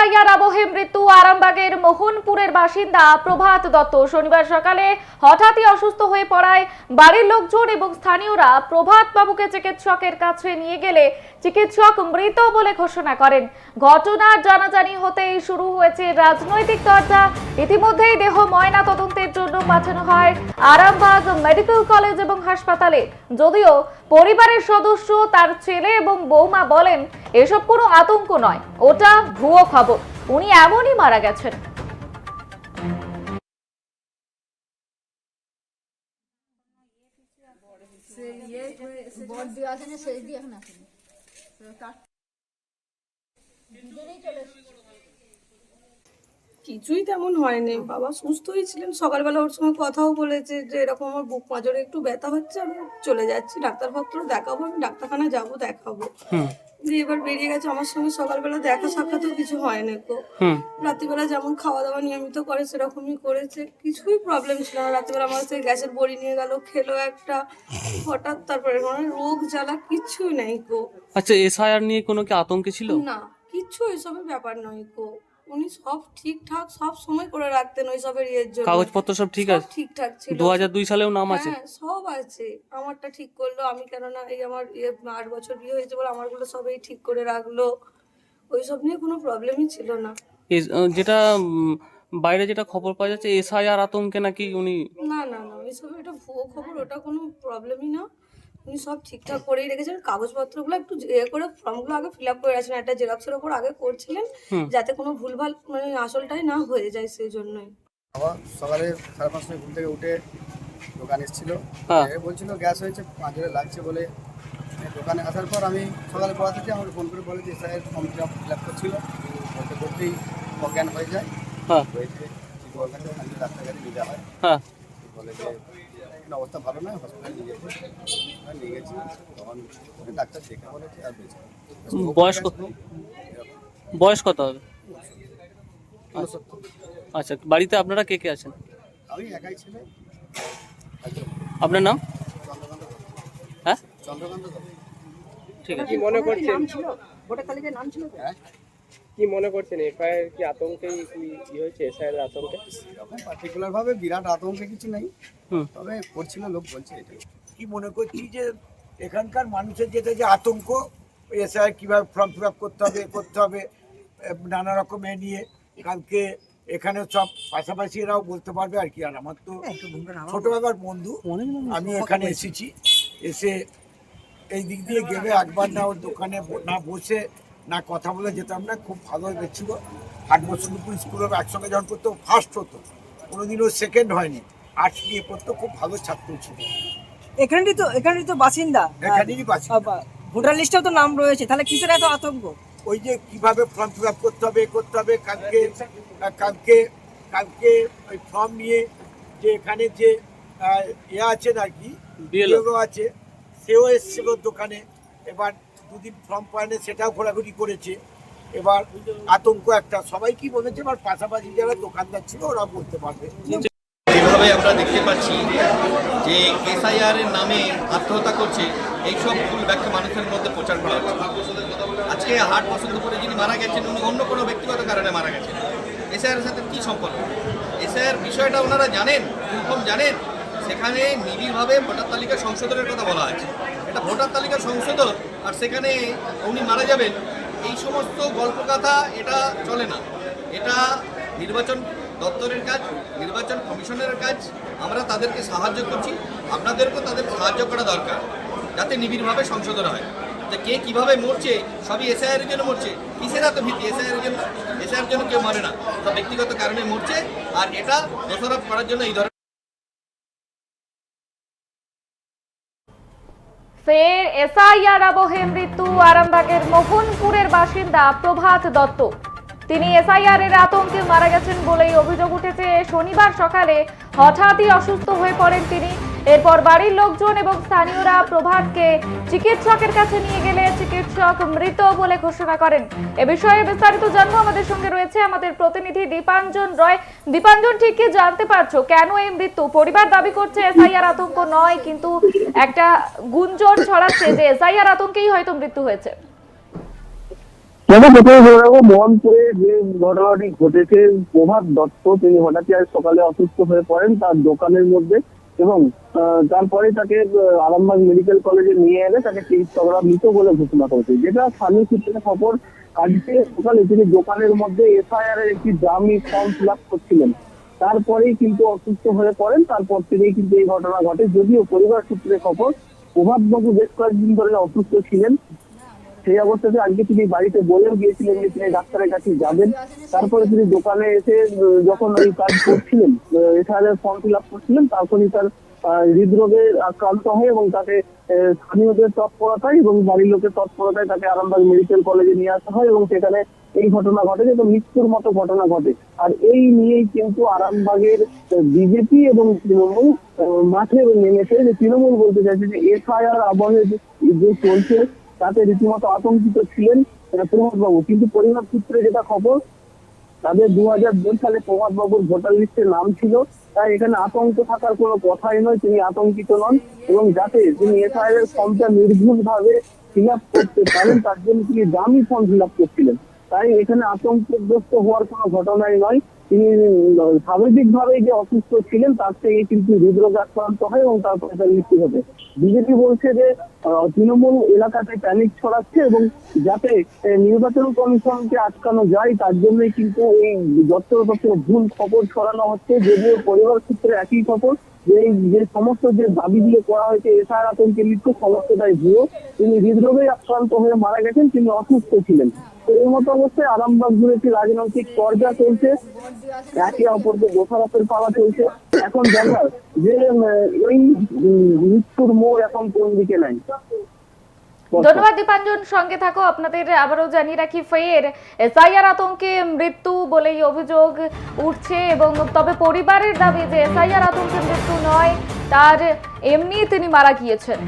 SIR আবহে মৃত্যু আরামবাগের মোহনপুরের বাসিন্দা প্রভাত দত্ত। শনিবার সকালে হঠাৎই অসুস্থ হয়ে পড়ায় বাড়ির লোকজন এবং স্থানীয়রা প্রভাত বাবুকে চিকিৎসকের কাছে নিয়ে গেলে চিকিৎসক মৃত বলে ঘোষণা করেন। ঘটনার জানাজানি হতেই শুরু হয়েছে রাজনৈতিক চর্চা। ইতিমধ্যেই দেহ ময়না তদন্তের জন্য পাঠানো হয় আরামবাগ মেডিকেল কলেজ এবং হাসপাতালে। যদিও পরিবারের সদস্য তার ছেলে এবং বৌমা বলেন এসব কোনো আতঙ্ক নয়। ওটা ভুয়ো খবর। উনি এমনই মারা গেছেন। কিছুই তেমন হয়নি। বাবা সুস্থই ছিলেন। সকালবেলা ওর সঙ্গে কথাও বলেছে যে এরকম আমার বুক পাঁজরে একটু ব্যথা হচ্ছে আমি চলে যাচ্ছি। ডাক্তার ডাক্তারপত্র দেখাবো আমি ডাক্তারখানা যাব দেখাবো। দিয়ে এবার বেরিয়ে গেছে আমার সঙ্গে সকালবেলা দেখা সাক্ষাৎও কিছু হয় না কো রাত্রিবেলা যেমন খাওয়া দাওয়া নিয়মিত করে সেরকমই করেছে। কিছুই প্রবলেম ছিল না। রাত্রিবেলা আমার সেই গ্যাসের বড়ি নিয়ে গেল খেলো একটা। হঠাৎ তারপরে মানে রোগ জ্বালা কিছুই নেই কো আচ্ছা এসআইআর নিয়ে কোনো কি আতঙ্কে ছিল? না কিচ্ছু এসবের ব্যাপার নয় কো উনি সব ঠিকঠাক সব সময় করে রাখতেন ওইসবের ইয়ের জন্য। কাগজপত্র সব ঠিক আছে? ঠিকঠাক ছিল। দু হাজার দুই সালেও নাম আছে? হ্যাঁ সব আছে। আমারটা ঠিক করল। আমি কেননা এই আমার ইয়ে আট বছর বিয়ে হয়েছে বলে আমারগুলো সবই ঠিক করে রাখল। ওইসব নিয়ে কোনো প্রবলেমই ছিল না। যেটা বাইরে যেটা খবর পাওয়া যাচ্ছে এসআইআর আতঙ্কে নাকি উনি না না না ওইসব এটা ভুয়ো খবর ওটা কোনো প্রবলেমই না। উনি সব ঠিকঠাক করেই রেখেছেন। কাগজপত্রগুলো একটু ইয়ে করে ফর্মগুলো আগে ফিল আপ করে রাখছেন একটা জেরক্সের ওপর আগে করছিলেন যাতে কোনো ভুলভাল মানে আসলটাই না হয়ে যায় সেই জন্যই আবার সকালে সাড়ে পাঁচটায় ঘুম থেকে উঠে দোকান এসেছিল। হ্যাঁ। বলছিল গ্যাস হয়েছে পাঁচরে লাগছে বলে। দোকানে আসার পর আমি সকালে পড়া থেকে আমাকে ফোন করে বলে যে স্যার ফর্ম ফিল আপ করছিল। করতে করতেই অজ্ঞান হয়ে যায়। হ্যাঁ। হয়েছে ডাক্তার কাছে যাওয়া হয়। হ্যাঁ। বলে যে এখন অবস্থা ভালো নয় হসপিটালে নিয়ে নিয়ে গেছি তখন ডাক্তার দেখে বলেছে আর বেঁচে বয়স কত? বয়স কত হবে? আচ্ছা বাড়িতে আপনারা কে কে আছেন? আমি একাই ছেলে। আপনার নাম? হ্যাঁ? চন্দ্রকান্ত ঠিক আছে। মনে করছেন? হ্যাঁ? কি মনে করছেন? এফআইআর কি আতঙ্কেই কি ই হয়েছে? এসআইআর আতঙ্কে? এরকম পার্টিকুলার ভাবে বিরাট আতঙ্কে কিছু নেই। তবে করছিল লোক বলছে এটাই কি মনে করছি যে এখানকার মানুষের যেটা যে আতঙ্ক এসআই কীভাবে ফর্ম ফিল আপ করতে হবে এ করতে হবে নানা রকম এ নিয়ে কালকে এখানে সব পাশাপাশি এরাও বলতে পারবে আর কি। আর আমার তো ছোটবেলার বন্ধু আমি এখানে এসেছি। এসে এই দিক দিয়ে গেলে একবার না ওর দোকানে না বসে না কথা বলে যেতাম না খুব ভালো লেগেছিল আট বছর দুপুর স্কুলে একসঙ্গে যখন করতো ফার্স্ট হতো। কোনোদিনও সেকেন্ড হয়নি। আর্টস নিয়ে পড়তো খুব ভালো ছাত্র ছিল। এখানেরই তো এখানেরই তো বাসিন্দা। এখানেরই বাসিন্দা। বা- ভোটার লিস্টেও তো নাম রয়েছে। তাহলে কিসের এত আতঙ্ক? ওই যে কীভাবে ফর্ম ফিল আপ করতে হবে এ করতে হবে কালকে কালকে কালকে ওই ফর্ম নিয়ে যে এখানে যে ইয়ে আছেন আর কি আছে সেও এসেছিল দোকানে। এবার দুদিন ফর্ম পায়নি সেটাও ঘোরাঘুরি করেছে। এবার আতঙ্ক একটা। সবাই কি বলেছে? এবার পাশাপাশি যারা দোকানদার ছিল ওরা বলতে পারবে। যেভাবে আমরা দেখতে পাচ্ছি যে এসআইআর এর নামে আত্মহত্যা করছে, এইসব ভুল ব্যাখ্যা মানুষের মধ্যে প্রচার করা হচ্ছে। আজকে হাট করে যিনি মারা গেছেন, উনি অন্য কোনো ব্যক্তিগত কারণে মারা গেছেন। এসআইআর সাথে কী সম্পর্ক? এসআইআর বিষয়টা ওনারা জানেন কনফার্ম জানেন। সেখানে নিবিড়ভাবে ভোটার তালিকা সংশোধনের কথা বলা আছে। এটা ভোটার তালিকা সংশোধন আর সেখানে উনি মারা যাবেন, এই সমস্ত গল্পকথা এটা চলে না। এটা নির্বাচন দপ্তরের কাজ, নির্বাচন কমিশনের কাজ। আমরা তাদেরকে সাহায্য করছি, আপনাদেরকেও তাদের সাহায্য করা দরকার, যাতে নিবিড়ভাবে সংশোধন হয়। যে কে কীভাবে মরছে, সবই এসআইআর জন্য মরছে। কিসের এত ভীতি, এসআইআর জন্য? এসআইআর জন্য কেউ মরে না। সব ব্যক্তিগত কারণে মরছে, আর এটা দোষারোপ করার জন্য এই ধরনের ফের এসআইআর আবহে মৃত্যু আরামবাগের মোহনপুরের বাসিন্দা প্রভাত দত্ত। তিনি এসআইআর এর আতঙ্কে মারা গেছেন বলেই অভিযোগ উঠেছে। শনিবার সকালে হঠাৎই অসুস্থ হয়ে পড়েন তিনি। এরপর বাড়ির লোকজন এবং স্থানীয়রা প্রভাতকে চিকিৎসকের কাছে নিয়ে গেলে চিকিৎসক মৃত বলে ঘোষণা করেন। এ বিষয়ে বিস্তারিত জানব। আমাদের সঙ্গে রয়েছে আমাদের প্রতিনিধি দীপাঞ্জন রয়। দীপাঞ্জন, ঠিক কি জানতে পারছ? কেন এই মৃত্যু? পরিবার দাবি করছে এসআইআর আতঙ্ক নয়, কিন্তু একটা গুঞ্জন ছড়াচ্ছে যে এসআইআর আতঙ্কেই হয়তো মৃত্যু হয়েছে। মোহনপুরে যে ঘটনাটি ঘটেছে, প্রভাত দত্ত, তিনি হঠাৎই আজ সকালে অসুস্থ হয়ে পড়েন। তার দোকানের মধ্যে এবং তারপরে তাকে আরামবাগ মেডিকেল কলেজে নিয়ে এলে তাকে চিকিৎসকরা মৃত বলে ঘোষণা করেছে। যেটা স্থানীয় সূত্রে খবর, আজকে সকালে তিনি দোকানের মধ্যে এফআইআর এর একটি দামি ফর্ম ফিল আপ করছিলেন। তারপরেই কিন্তু অসুস্থ হয়ে পড়েন, তারপর থেকেই কিন্তু এই ঘটনা ঘটে। যদিও পরিবার সূত্রে খবর, প্রভাতবাবু বেশ কয়েকদিন ধরে অসুস্থ ছিলেন। সেই অবস্থাতে আজকে তিনি বাড়িতে বলেও গিয়েছিলেন যে তিনি ডাক্তারের কাছে যাবেন। তারপরে তিনি দোকানে এসে যখন ওই কাজ করছিলেন এছাড়া ফর্ম ফিল আপ করছিলেন তারপরে তার হৃদরোগে আক্রান্ত হয় এবং তাকে স্থানীয়দের তৎপরতায় এবং বাড়ির লোকের তৎপরতায় তাকে আরামবাগ মেডিকেল কলেজে নিয়ে আসা হয় এবং সেখানে এই ঘটনা ঘটে যেটা মৃত্যুর মতো ঘটনা ঘটে। আর এই নিয়েই কিন্তু আরামবাগের বিজেপি এবং তৃণমূল মাঠে নেমেছে যে তৃণমূল বলতে চাইছে যে এফআইআর আবহে যে যে চলছে তাতে রীতিমতো আতঙ্কিত ছিলেন প্রমোদবাবু কিন্তু পরিবার সূত্রে যেটা খবর, তাদের দু হাজার দুই সালে প্রভাত বাবুর ভোটার লিস্টে নাম ছিল। তাই এখানে আতঙ্ক থাকার কোনো কথাই নয়, তিনি আতঙ্কিত নন। এবং যাতে তিনি এসআইআর এর ফর্মটা নির্ভুল ভাবে ফিল আপ করতে পারেন, তার জন্য তিনি দামি ফর্ম ফিল আপ করছিলেন। তাই এখানে আতঙ্কগ্রস্ত হওয়ার কোনো ঘটনাই নয়। তিনি স্বাভাবিক ভাবে যে অসুস্থ ছিলেন, তার থেকে কিন্তু হৃদরোগ আক্রান্ত হয় এবং তারপরে তার মৃত্যু ঘটে। বিজেপি বলছে যে তৃণমূল এলাকাতে প্যানিক ছড়াচ্ছে এবং যাতে নির্বাচন কমিশনকে আটকানো যায়, তার জন্যই কিন্তু এই দপ্তর ভুল খবর ছড়ানো হচ্ছে। যদিও পরিবার সূত্রে একই খবর যে যে সমস্ত যে দাবি দিয়ে করা হয়েছে, এসআর আতঙ্কে মৃত্যু সমস্তটাই ভুয়ো। তিনি হৃদরোগে আক্রান্ত হয়ে মারা গেছেন, তিনি অসুস্থ ছিলেন। তো এই মতো অবস্থায় আরামবাগ জুড়ে একটি রাজনৈতিক পর্যা চলছে। একে অপরকে দোষারোপের পাওয়া চলছে। এখন জানার যে এই মৃত্যুর মোড় এখন কোন দিকে নাই। ধন্যবাদ দীপাঞ্জন, সঙ্গে থাকো। আপনাদের আবারও জানিয়ে রাখি, ফের এসআইআর আতঙ্কে মৃত্যু বলেই অভিযোগ উঠছে এবং তবে পরিবারের দাবি যে এসআইআর আতঙ্কে মৃত্যু নয়, তার এমনি তিনি মারা গিয়েছেন।